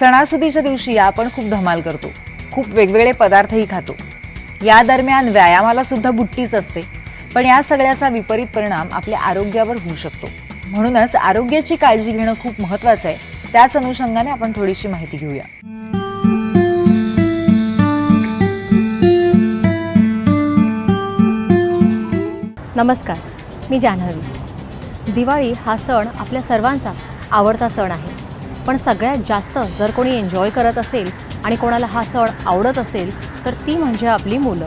सणासुदीच्या दिवशी आपण खूप धमाल करतो. खूप वेगवेगळे पदार्थही खातो. या दरम्यान व्यायामाला सुद्धा बुट्टीच असते. पण या सगळ्याचा विपरीत परिणाम आपल्या आरोग्यावर होऊ शकतो. म्हणूनच आरोग्याची काळजी घेणं खूप महत्वाचं आहे. त्याच अनुषंगाने आपण थोडीशी माहिती घेऊया. नमस्कार मी जान्हवी दिवाळी हा सण आपल्या सर्वांचा आवडता सण आहे. पण सगळ्यात जास्त जर कोणी एन्जॉय करत असेल आणि कोणाला हा सण आवडत असेल तर ती म्हणजे आपली मुलं.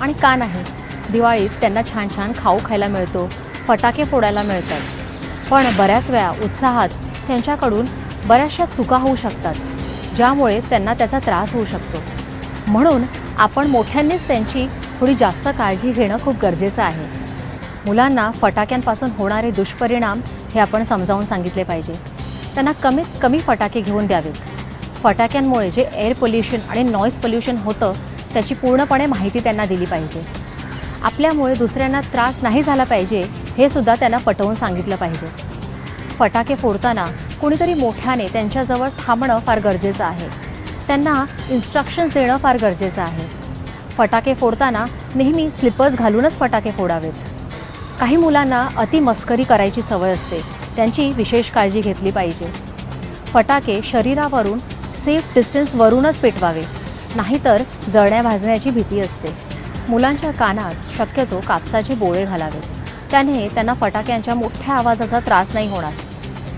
आणि का नाही? दिवाळीत त्यांना छान छान खाऊ खायला मिळतो फटाके फोडायला मिळतात. पण बऱ्याच वेळा उत्साहात त्यांच्याकडून बऱ्याचशा चुका होऊ शकतात ज्यामुळे त्यांना त्याचा त्रास होऊ शकतो. म्हणून आपण मोठ्यांनीच त्यांची थोडी जास्त काळजी घेणं खूप गरजेचं आहे. मुलांना फटाक्यांपासून होणारे दुष्परिणाम हे आपण समजावून सांगितले पाहिजे. त्यांना कमीत कमी फटाके घेऊन द्यावेत. फटाक्यांमुळे जे एअर पोल्युशन आणि नॉईज पोल्युशन होतं त्याची पूर्णपणे माहिती त्यांना दिली पाहिजे. आपल्यामुळे दुसऱ्यांना त्रास नाही झाला पाहिजे हे सुद्धा त्यांना पटवून सांगितलं पाहिजे. फटाके फोडताना कोणीतरी मोठ्याने त्यांच्याजवळ थांबणं फार गरजेचं आहे. त्यांना इन्स्ट्रक्शन्स देणं फार गरजेचं आहे. फटाके फोडताना नेहमी स्लिपर्स घालूनच फटाके फोडावेत. काही मुलांना अति मस्करी करायची सवय असते. त्यांची विशेष काळजी घेतली पाहिजे. फटाके शरीरावरून सेफ डिस्टन्सवरूनच पेटवावे नाहीतर जळण्या भाजण्याची भीती असते. मुलांच्या कानात शक्यतो कापसाचे बोळे घालावे. त्याने त्यांना फटाक्यांच्या मोठ्या आवाजाचा त्रास नाही होणार.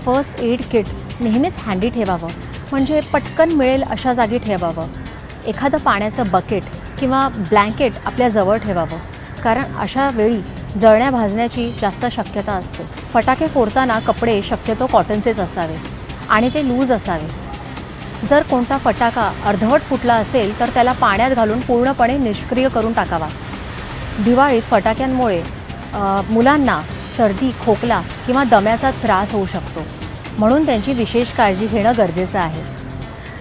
फर्स्ट एड किट नेहमीच हँडी ठेवावं म्हणजे पटकन मिळेल अशा जागी ठेवावं. एखादं पाण्याचं बकेट किंवा ब्लँकेट आपल्या जवळ ठेवावं कारण अशा वेळी जळण्या भाजण्याची जास्त शक्यता असते. फटाके फोडताना कपडे शक्यतो कॉटनचेच असावे आणि ते लूज असावे. जर कोणता फटाका अर्धवट फुटला असेल तर त्याला पाण्यात घालून पूर्णपणे निष्क्रिय करून टाकावा. दिवाळीत फटाक्यांमुळे मुलांना सर्दी खोकला किंवा दम्याचा त्रास होऊ शकतो. म्हणून त्यांची विशेष काळजी घेणं गरजेचं आहे.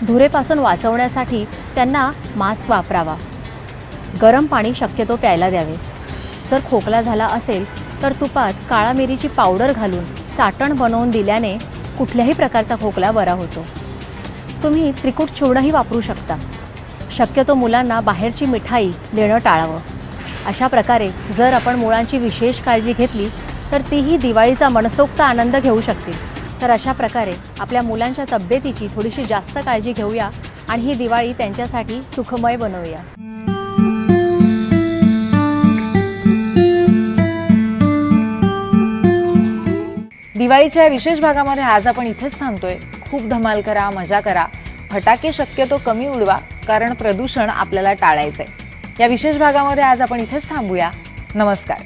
धुरेपासून वाचवण्यासाठी त्यांना मास्क वापरावा. गरम पाणी शक्यतो प्यायला द्यावे. जर खोकला झाला असेल तर तुपात काळा मिरीची पावडर घालून चाटण बनवून दिल्याने कुठल्याही प्रकारचा खोकला बरा होतो. तुम्ही त्रिकूट चूर्णही वापरू शकता. शक्यतो मुलांना बाहेरची मिठाई देणं टाळावं. अशा प्रकारे जर आपण मुलांची विशेष काळजी घेतली तर तीही दिवाळीचा मनसोक्त आनंद घेऊ शकतील. तर अशा प्रकारे आपल्या मुलांच्या तब्येतीची थोडीशी जास्त काळजी घेऊया आणि ही दिवाळी त्यांच्यासाठी सुखमय बनवूया. दिवाळीच्या विशेष भागामध्ये आज आपण इथेच थांबतोय. खूप धमाल करा मजा करा. फटाके शक्यतो कमी उडवा कारण प्रदूषण आपल्याला टाळायचंय. या विशेष भागामध्ये आज आपण इथेच थांबूया. नमस्कार.